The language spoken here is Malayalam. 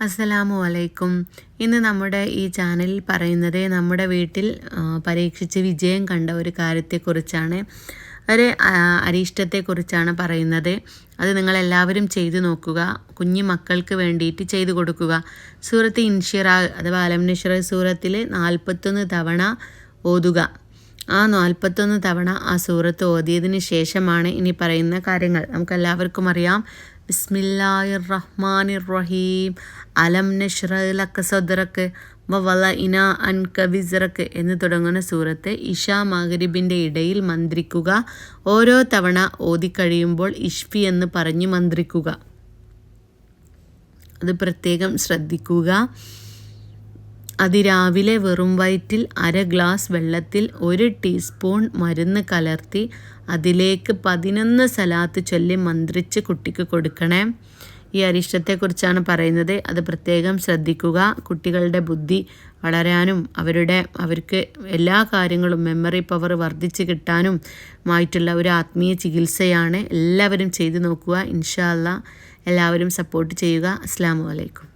അസ്സലാമു അലൈക്കും ഇന്ന് നമ്മുടെ ഈ ചാനലിൽ പറയുന്നത് നമ്മുടെ വീട്ടിൽ പരീക്ഷിച്ച് വിജയം കണ്ട ഒരു കാര്യത്തെക്കുറിച്ചാണ്. ഒരു അരിഷ്ടത്തെക്കുറിച്ചാണ് പറയുന്നത്. അത് നിങ്ങളെല്ലാവരും ചെയ്തു നോക്കുക. കുഞ്ഞു മക്കൾക്ക് വേണ്ടിയിട്ട് ചെയ്തു കൊടുക്കുക. സൂറത്ത് ഇൻഷിറ അഥവാ അലംനിഷിറ സൂറത്തിൽ നാൽപ്പത്തൊന്ന് തവണ ഓതുക. ആ നാൽപ്പത്തൊന്ന് തവണ ആ സൂറത്ത് ഓതിയതിന് ശേഷമാണ് ഇനി പറയുന്ന കാര്യങ്ങൾ. നമുക്കെല്ലാവർക്കും അറിയാം. ബിസ്മില്ലാഹിർ റഹ്മാനിർ റഹീം അലം നഷ്റലക്ക സദ്റക്ക് വവല ഇന അൻ കവിസറക്ക് എന്ന് തുടങ്ങുന്ന സൂറത്ത് ഇഷ മഹരിബിന്റെ ഇടയിൽ മന്ത്രിക്കുക. ഓരോ തവണ ഓതിക്കഴിയുമ്പോൾ ഇഷ്ഫി എന്ന് പറഞ്ഞ് മന്ത്രിക്കുക. അത് പ്രത്യേകം ശ്രദ്ധിക്കുക. അതിരാവിലെ വെറും വയറ്റിൽ അര ഗ്ലാസ് വെള്ളത്തിൽ ഒരു ടീസ്പൂൺ മരുന്ന് കലർത്തി അതിലേക്ക് പതിനൊന്ന് സലാത്ത് ചൊല്ലി മന്ത്രിച്ച് കുട്ടിക്ക് കൊടുക്കണേ. ഈ അരിഷ്ടത്തെക്കുറിച്ചാണ് പറയുന്നത്. അത് പ്രത്യേകം ശ്രദ്ധിക്കുക. കുട്ടികളുടെ ബുദ്ധി വളരാനും അവരുടെ അവർക്ക് എല്ലാ കാര്യങ്ങളും മെമ്മറി പവർ വർദ്ധിച്ച് കിട്ടാനും ആയിട്ടുള്ള ഒരു ആത്മീയ ചികിത്സയാണ് എല്ലാവരും ചെയ്തു നോക്കുക. ഇൻഷാല്ല എല്ലാവരും സപ്പോർട്ട് ചെയ്യുക. അസ്സാം വലൈക്കും